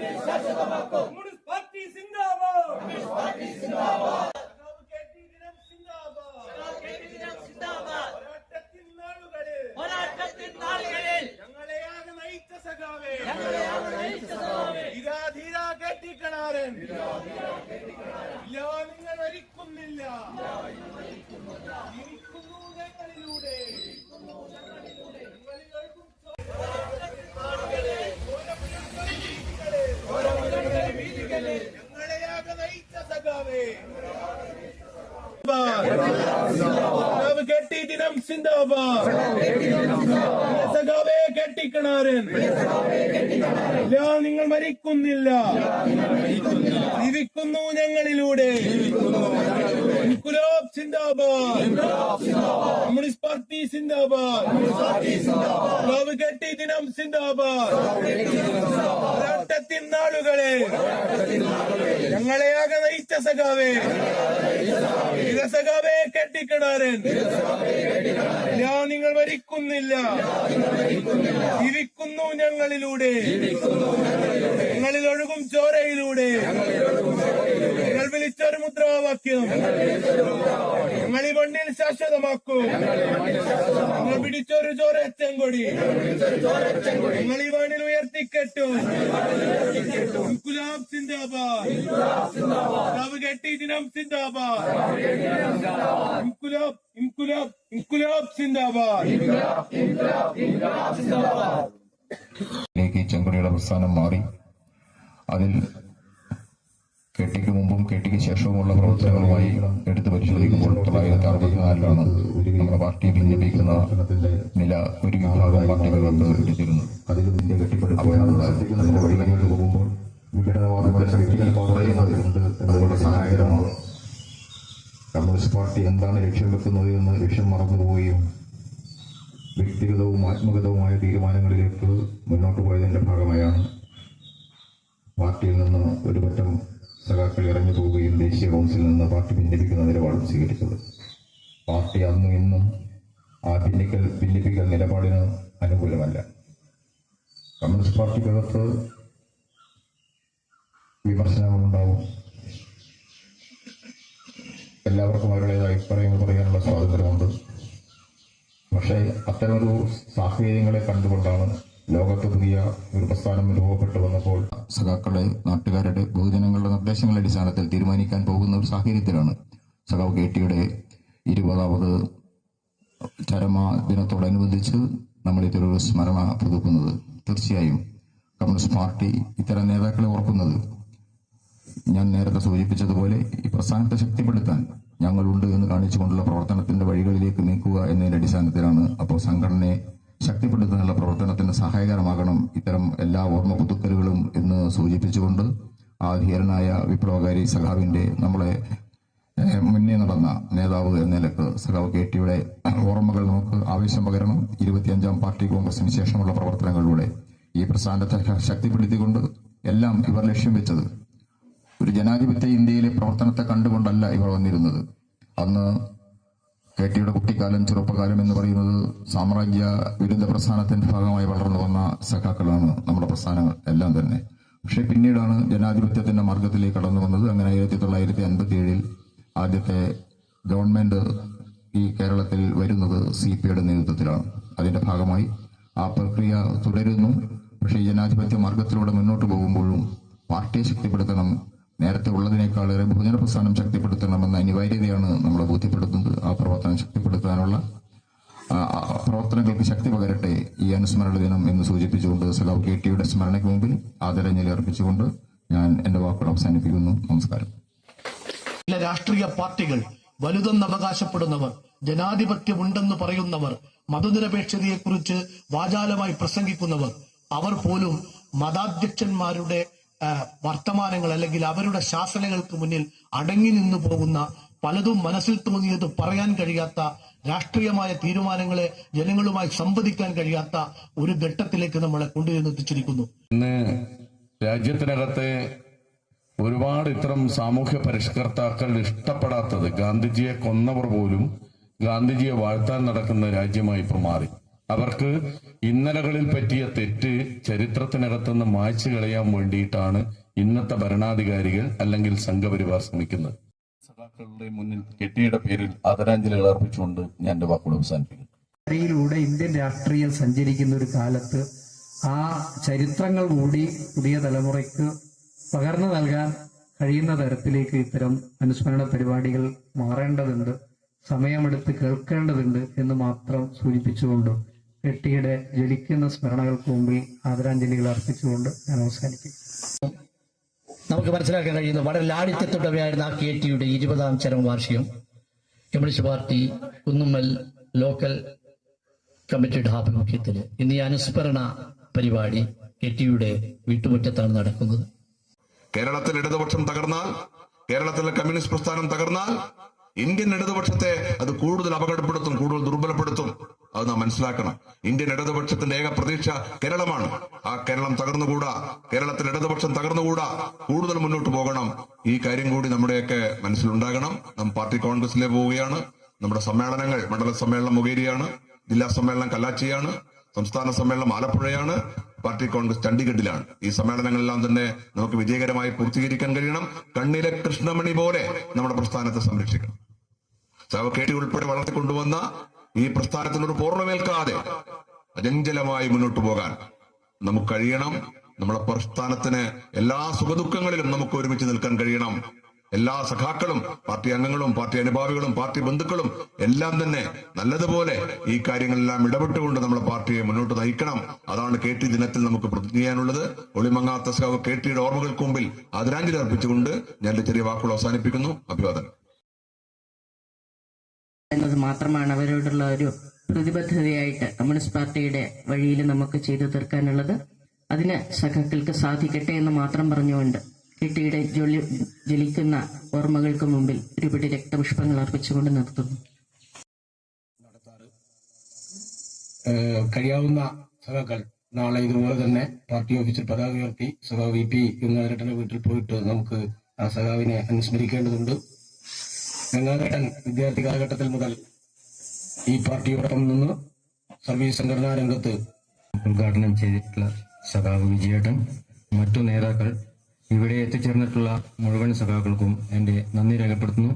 Communist party സിന്ദാബാദ്. സഖാവ് K T. ദിനം സിന്ദാബാദ്. പോരാട്ടത്തിൻ നാളുകളിൽ. ഞങ്ങളെയാകെ നയിച്ച സഖാവേ. ഇതാ ധീരാ കെട്ടിക്കണാരൻ ഇല്ല നിങ്ങൾ മരിക്കുന്നില്ല ജീവിക്കുന്നു ഞങ്ങളിലൂടെ ഞങ്ങളിൽ ഒഴുകും കെട്ടി ദിനം സിന്ദാബാദ്. സഖാവേ കെട്ടിക്കണാരൻ. നിങ്ങൾ മരിക്കുന്നില്ല. ജീവിക്കുന്നു ഞങ്ങളിലൂടെ. ഗുലാബ് സിന്ദാബാദ്. കമ്മ്യൂണിസ്റ്റ് കെട്ടി ദിനം സിന്ദാബാദ്. നാളുകളെ ഞങ്ങളെയാകെ നയിച്ച സഖാവേ. സഖാവേ കെട്ടിക്കിടാരൻ. ഞാൻ നിങ്ങൾ മരിക്കുന്നില്ല ജീവിക്കുന്നു ഞങ്ങളിലൂടെ. ഞങ്ങളിൽ ഒഴുകും ചോരയിലൂടെ. ഞങ്ങൾ വിളിച്ചൊരു മുദ്രാവാക്യം. ഞങ്ങൾ ഈ മണ്ണിൽ ശാശ്വതമാക്കും. ഞങ്ങൾ പിടിച്ചൊരു ചോരച്ചൻ കൊടി ഞങ്ങൾ ഈ മണ്ണിൽ ഉയർത്തിക്കെട്ടും. ഗുലാബ് സിന്ദാബാദ്. കെട്ടി ദിനം സിന്ദാബാദ്. ഇൻകുലാബ് ഇൻകുലാബ് ഇൻകുലാബ് സിന്ദാബാദ്. ചെങ്കുടിയുടെ പ്രസ്ഥാനം മാറി. അതിൽ കെട്ടിക്ക് മുമ്പും കെട്ടിക്ക് ശേഷവുമുള്ള പ്രവർത്തനങ്ങളുമായി എടുത്തു പരിശോധിക്കുമ്പോൾ തൊള്ളായിരത്തി അറുപത്തിനാലിലാണ് നമ്മുടെ പാർട്ടി ഭിന്നിപ്പിക്കുന്ന നില ഒരു വിഭാഗം പാർട്ടികൾക്ക് എടുത്തിരുന്നു പോകുമ്പോൾ സഹായകരമാണ്. കമ്മ്യൂണിസ്റ്റ് പാർട്ടി എന്താണ് ലക്ഷ്യം വെക്കുന്നത് എന്ന് ലക്ഷ്യം മറന്നുപോവുകയും വ്യക്തിഗതവും ആത്മഗതവുമായ തീരുമാനങ്ങളിലേക്ക് മുന്നോട്ട് പോയതിന്റെ ഭാഗമായാണ് പാർട്ടിയിൽ നിന്ന് ഒരു പറ്റം സഖാക്കൾ ഇറങ്ങി പോവുകയും ദേശീയ കൗൺസിൽ നിന്ന് പാർട്ടി ഭിന്നിപ്പിക്കുന്ന നിലപാടും സ്വീകരിച്ചത്. പാർട്ടി അന്നും ഇന്നും ആ ഭിന്നിക്കൽ ഭിന്നിപ്പിക്കൽ നിലപാടിന് അനുകൂലമല്ല. കമ്മ്യൂണിസ്റ്റ് പാർട്ടിക്കകത്ത് വിമർശനങ്ങളുണ്ടാവും. എല്ലാവർക്കും അവരുടേതായ അഭിപ്രായങ്ങൾ പറയാനുള്ള സ്വാതന്ത്ര്യമുണ്ട്. പക്ഷേ അത്തരമൊരു സാഹചര്യങ്ങളെ കണ്ടുകൊണ്ടാണ് ലോകത്ത് പുതിയ ഒരു പ്രസ്ഥാനം രൂപപ്പെട്ടു വന്നപ്പോൾ സഖാക്കളെ നാട്ടുകാരുടെ ബഹുജനങ്ങളുടെ നിർദ്ദേശങ്ങളുടെ അടിസ്ഥാനത്തിൽ തീരുമാനിക്കാൻ പോകുന്ന ഒരു സാഹചര്യത്തിലാണ് സഖാവ് കെ ടിയുടെ ഇരുപതാമത് ചരമ ദിനത്തോടനുബന്ധിച്ച് നമ്മൾ ഇത്തരൊരു സ്മരണ പുതുക്കുന്നത്. തീർച്ചയായും കമ്മ്യൂണിസ്റ്റ് പാർട്ടി ഇത്തരം നേതാക്കളെ ഓർക്കുന്നത് ഞാൻ നേരത്തെ സൂചിപ്പിച്ചതുപോലെ ഈ പ്രസ്ഥാനത്തെ ശക്തിപ്പെടുത്താൻ ഞങ്ങളുണ്ട് എന്ന് കാണിച്ചുകൊണ്ടുള്ള പ്രവർത്തനത്തിന്റെ വഴികളിലേക്ക് നീക്കുക എന്നതിന്റെ അടിസ്ഥാനത്തിലാണ് അപ്പോൾ സംഘടനയെ ശക്തിപ്പെടുത്താനുള്ള പ്രവർത്തനത്തിന് സഹായകരമാകണം ഇത്തരം എല്ലാ ഓർമ്മ പുതുക്കലുകളും എന്ന് സൂചിപ്പിച്ചുകൊണ്ട് ആ ധീരനായ വിപ്ലവകാരി സഖാവിന്റെ നമ്മളെ മുന്നേ നടന്ന നേതാവ് എന്ന നിലയ്ക്ക് സഖാവ് കെ ടിയുടെ ഓർമ്മകൾ നമുക്ക് ആവേശം പകരണം. ഇരുപത്തിയഞ്ചാം പാർട്ടി കോൺഗ്രസിന് ശേഷമുള്ള പ്രവർത്തനങ്ങളിലൂടെ ഈ പ്രസ്ഥാനത്തെ ശക്തിപ്പെടുത്തിക്കൊണ്ട് എല്ലാം ഇവർ ലക്ഷ്യം വെച്ചത്. ഒരു ജനാധിപത്യ ഇന്ത്യയിലെ പ്രവർത്തനത്തെ കണ്ടുകൊണ്ടല്ല ഇവർ വന്നിരുന്നത്. അന്ന് കെ ടിയുടെ കുട്ടിക്കാലം ചെറുപ്പകാലം എന്ന് പറയുന്നത് സാമ്രാജ്യ വിരുദ്ധ പ്രസ്ഥാനത്തിന്റെ ഭാഗമായി വളർന്നു വന്ന സഖാക്കളാണ് നമ്മുടെ പ്രസ്ഥാനങ്ങൾ എല്ലാം തന്നെ. പക്ഷെ പിന്നീടാണ് ജനാധിപത്യത്തിന്റെ മാർഗത്തിലേക്ക് കടന്നു വന്നത്. അങ്ങനെ ആയിരത്തി തൊള്ളായിരത്തി അൻപത്തി ഏഴിൽ ആദ്യത്തെ ഗവൺമെന്റ് ഈ കേരളത്തിൽ വരുന്നത് സി പി ഐയുടെ നേതൃത്വത്തിലാണ്. അതിന്റെ ഭാഗമായി ആ പ്രക്രിയ തുടരുന്നു. പക്ഷേ ജനാധിപത്യ മാർഗത്തിലൂടെ മുന്നോട്ട് പോകുമ്പോഴും പാർട്ടിയെ ശക്തിപ്പെടുത്തണം നേരത്തെ ഉള്ളതിനേക്കാളേറെ ബഹുജന പ്രസ്ഥാനം ശക്തിപ്പെടുത്തണമെന്ന അനിവാര്യതയാണ് നമ്മളെ ബോധ്യപ്പെടുത്തുന്നത്. ആ പ്രവർത്തനം ശക്തിപ്പെടുത്താനുള്ള പ്രവർത്തനങ്ങൾക്ക് ശക്തി പകരട്ടെ ഈ അനുസ്മരണ ദിനം എന്ന് സൂചിപ്പിച്ചുകൊണ്ട് സലാവ് കെ ടിയുടെ സ്മരണയ്ക്ക് മുമ്പിൽ ആദരാഞ്ജലി അർപ്പിച്ചുകൊണ്ട് ഞാൻ എന്റെ വാക്കുകൾ അവസാനിപ്പിക്കുന്നു. നമസ്കാരം. ചില രാഷ്ട്രീയ പാർട്ടികൾ വലുതെന്ന് അവകാശപ്പെടുന്നവർ ജനാധിപത്യമുണ്ടെന്ന് പറയുന്നവർ മതനിരപേക്ഷതയെക്കുറിച്ച് വാചാലമായി പ്രസംഗിക്കുന്നവർ അവർ പോലും മതാധ്യക്ഷന്മാരുടെ വർത്തമാനങ്ങൾ അല്ലെങ്കിൽ അവരുടെ ശാസനകൾക്ക് മുന്നിൽ അടങ്ങി നിന്നു പോകുന്ന പലതും മനസ്സിൽ തോന്നിയത് പറയാൻ കഴിയാത്ത രാഷ്ട്രീയമായ തീരുമാനങ്ങളെ ജനങ്ങളുമായി സംവദിക്കാൻ കഴിയാത്ത ഒരു ഘട്ടത്തിലേക്ക് നമ്മളെ കൊണ്ടുചെന്നെത്തിച്ചിരിക്കുന്നു ഇന്ന് രാജ്യത്തിനകത്തെ ഒരുപാട് ഇത്തരം സാമൂഹ്യ പരിഷ്കർത്താക്കൾ ഇഷ്ടപ്പെടാത്തത് ഗാന്ധിജിയെ കൊന്നവർ പോലും ഗാന്ധിജിയെ വാഴ്ത്താൻ നടക്കുന്ന രാജ്യമായി ഇപ്പോൾ മാറി. അവർക്ക് ഇന്നലകളിൽ പറ്റിയ തെറ്റ് ചരിത്രത്തിനകത്തുനിന്ന് മായ്ച്ചു കളയാൻ വേണ്ടിയിട്ടാണ് ഇന്നത്തെ ഭരണാധികാരികൾ അല്ലെങ്കിൽ സംഘപരിവാർ ശ്രമിക്കുന്നത്. സഖാക്കളുടെ മുന്നിൽ കെട്ടിയുടെ പേരിൽ ആദരാഞ്ജലികൾ അർപ്പിച്ചുകൊണ്ട് ഞാൻ എന്റെ വാക്കുകൾ അവസാനിപ്പിക്കുന്നു. യിലൂടെ ഇന്ത്യൻ രാഷ്ട്രീയം സഞ്ചരിക്കുന്ന ഒരു കാലത്ത് ആ ചരിത്രങ്ങൾ കൂടി പുതിയ തലമുറയ്ക്ക് പകർന്നു നൽകാൻ കഴിയുന്ന തരത്തിലേക്ക് ഇത്തരം അനുസ്മരണ പരിപാടികൾ മാറേണ്ടതുണ്ട് സമയമെടുത്ത് കേൾക്കേണ്ടതുണ്ട് എന്ന് മാത്രം സൂചിപ്പിച്ചുകൊണ്ട് കെട്ടിയുടെ ജ്വലിക്കുന്ന സ്മരണകൾക്ക് മുമ്പിൽ ആദരാഞ്ജലികൾ അർപ്പിച്ചുകൊണ്ട് ഞാൻ അവസാനിപ്പിക്കും നമുക്ക് മനസ്സിലാക്കാൻ കഴിയുന്ന വളരെ ലാളിത്യത്തോടെയായിരുന്ന ആ കെ ടിയുടെ ഇരുപതാം ചരമവാർഷികം കമ്മ്യൂണിസ്റ്റ് പാർട്ടി കുന്നുമ്മൽ ലോക്കൽ കമ്മിറ്റിയുടെ ആഭിമുഖ്യത്തിൽ ഇന്ന് ഈ അനുസ്മരണ പരിപാടി കെ ടിയുടെ വീട്ടുമുറ്റത്താണ് നടക്കുന്നത്. കേരളത്തിൽ ഇടതുപക്ഷം തകർന്നാൽ കേരളത്തിലെ കമ്മ്യൂണിസ്റ്റ് പ്രസ്ഥാനം തകർന്നാൽ ഇന്ത്യൻ ഇടതുപക്ഷത്തെ അത് കൂടുതൽ അപകടപ്പെടുത്തും കൂടുതൽ ദുർബലപ്പെടുത്തും. അത് നാം മനസ്സിലാക്കണം. ഇന്ത്യൻ ഇടതുപക്ഷത്തിന്റെ ഏക പ്രതീക്ഷ കേരളമാണ്. ആ കേരളം തകർന്നുകൂടാ. കേരളത്തിൽ ഇടതുപക്ഷം തകർന്നുകൂടാ. കൂടുതൽ മുന്നോട്ട് പോകണം. ഈ കാര്യം കൂടി നമ്മുടെയൊക്കെ മനസ്സിലുണ്ടാകണം. നാം പാർട്ടി കോൺഗ്രസിലെ പോവുകയാണ്. നമ്മുടെ സമ്മേളനങ്ങൾ മണ്ഡല സമ്മേളനം മുഖേരിയാണ്. ജില്ലാ സമ്മേളനം കല്ലാച്ചിയാണ്. സംസ്ഥാന സമ്മേളനം ആലപ്പുഴയാണ്. പാർട്ടി കോൺഗ്രസ് ചണ്ഡീഗഡിലാണ്. ഈ സമ്മേളനങ്ങളെല്ലാം തന്നെ നമുക്ക് വിജയകരമായി പൂർത്തീകരിക്കാൻ കഴിയണം. കണ്ണിലെ കൃഷ്ണമണി പോലെ നമ്മുടെ പ്രസ്ഥാനത്തെ സംരക്ഷിക്കണം. ചവക്കേട്ടി ഉൾപ്പെടെ വളർത്തിക്കൊണ്ടുവന്ന ഈ പ്രസ്ഥാനത്തിനൊരു പൂർണമേൽക്കാതെ അചഞ്ചലമായി മുന്നോട്ട് പോകാൻ നമുക്ക് കഴിയണം. നമ്മുടെ പ്രസ്ഥാനത്തിന് എല്ലാ സുഖദുഃഖങ്ങളിലും നമുക്ക് ഒരുമിച്ച് നിൽക്കാൻ കഴിയണം. എല്ലാ സഖാക്കളും പാർട്ടി അംഗങ്ങളും പാർട്ടി അനുഭാവികളും പാർട്ടി ബന്ധുക്കളും എല്ലാം തന്നെ നല്ലതുപോലെ ഈ കാര്യങ്ങളെല്ലാം ഇടപെട്ടുകൊണ്ട് നമ്മുടെ പാർട്ടിയെ മുന്നോട്ട് നയിക്കണം. അതാണ് കെ ടി ദിനത്തിൽ നമുക്ക് പ്രതിജ്ഞ ചെയ്യാനുള്ളത്. ഒളിമങ്ങാത്ത കെ ടിയുടെ ഓർമ്മകൾക്ക് മുമ്പിൽ ആദരാഞ്ജലി അർപ്പിച്ചുകൊണ്ട് ഞാൻ ചെറിയ വാക്കുകൾ അവസാനിപ്പിക്കുന്നു. അഭിവാദനം. എന്നത് മാത്രമാണ് അവരോടുള്ള ഒരു പ്രതിബദ്ധതയായിട്ട് കമ്മ്യൂണിസ്റ്റ് പാർട്ടിയുടെ വഴിയിൽ നമുക്ക് ചെയ്തു തീർക്കാനുള്ളത്. അതിന് സഖാക്കൾക്ക് സാധിക്കട്ടെ എന്ന് മാത്രം പറഞ്ഞുകൊണ്ട് കിട്ടിയുടെ ജ്വലി ജ്വലിക്കുന്ന ഓർമ്മകൾക്ക് മുമ്പിൽ ഒരുപിടി രക്തപുഷ്പങ്ങൾ അർപ്പിച്ചുകൊണ്ട് നിർത്തുന്നു. കഴിയാവുന്ന സഖാക്കൾ നാളെ ഇതുപോലെ തന്നെ പാർട്ടി ഓഫീസിൽ പതാക ഉയർത്തി സഖാവ് വി പി ഗംഗാധരന്റെ വീട്ടിൽ പോയിട്ട് നമുക്ക് ആ സഖാവിനെ അനുസ്മരിക്കേണ്ടതുണ്ട്. ഗംഗാധരൻ വിദ്യാർത്ഥി കാലഘട്ടത്തിൽ മുതൽ ഈ പാർട്ടിയോടൊപ്പം നിന്ന് സർവീസ് സംഘടനാ രംഗത്ത് ഉദ്ഘാടനം ചെയ്തിട്ടുള്ള സഖാവ് വിജയേട്ടൻ മറ്റു നേതാക്കൾ ഇവിടെ എത്തിച്ചേർന്നിട്ടുള്ള മുഴുവൻ സഖാക്കൾക്കും എന്റെ നന്ദി രേഖപ്പെടുത്തുന്നു.